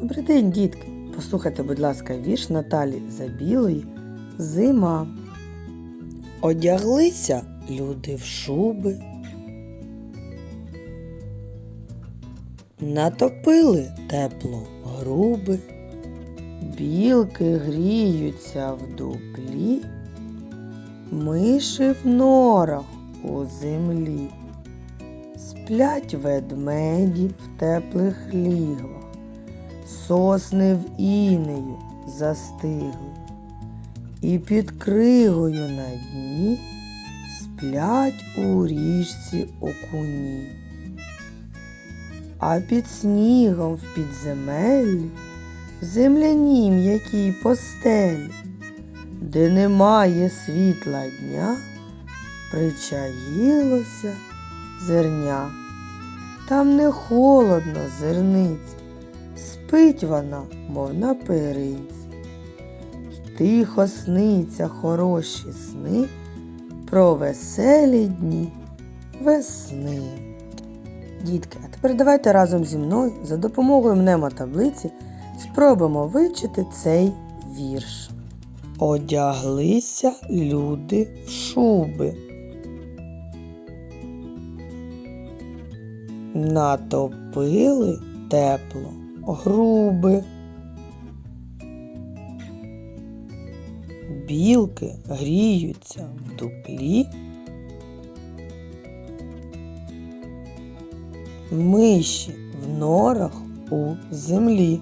Добрий день, дітки! Послухайте, будь ласка, вірш Наталі Забілої Зима. Одяглися люди в шуби. Натопили тепло груби, білки гріються в дуплі, миші в норах у землі, сплять ведмеді в теплих лігвах, сосни в інею застигли, і під кригою на дні сплять у річці окуні. А під снігом в підземеллі, в земляній м'якій постелі, де немає світла дня, причаїлося зерня. Там не холодно зерниці, спить вона, мов на перинці. Тихо сниться хороші сни про веселі дні весни. Дітки, а тепер давайте разом зі мною за допомогою мнемотаблиці спробуємо вивчити цей вірш. Одяглися люди в шуби. Натопили тепло груби. Білки гріються в дуплі. Миші в норах у землі.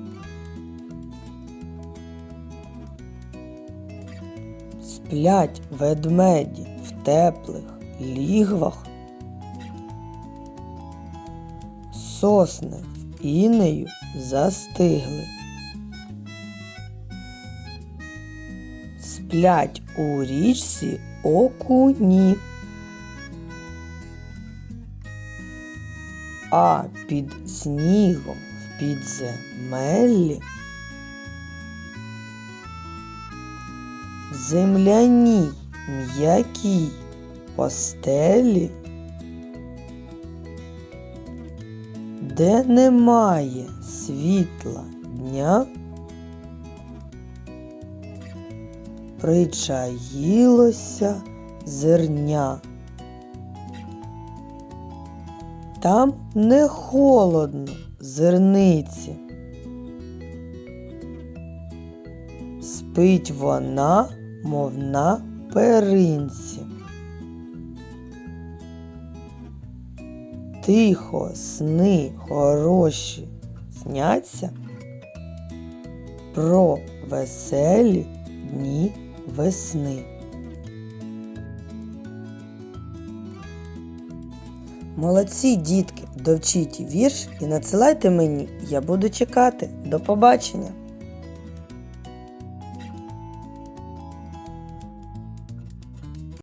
Сплять ведмеді в теплих лігвах. Сосни в інею застигли. Сплять у річці окуні. а під снігом в підземеллі земляній м'якій постелі, де немає світла дня, причаїлося зерня. Там не холодно зерниці. Спить вона, мов на перинці. Тихо сни хороші сняться про веселі дні весни. Молодці, дітки, довчіть вірш і надсилайте мені, я буду чекати. До побачення!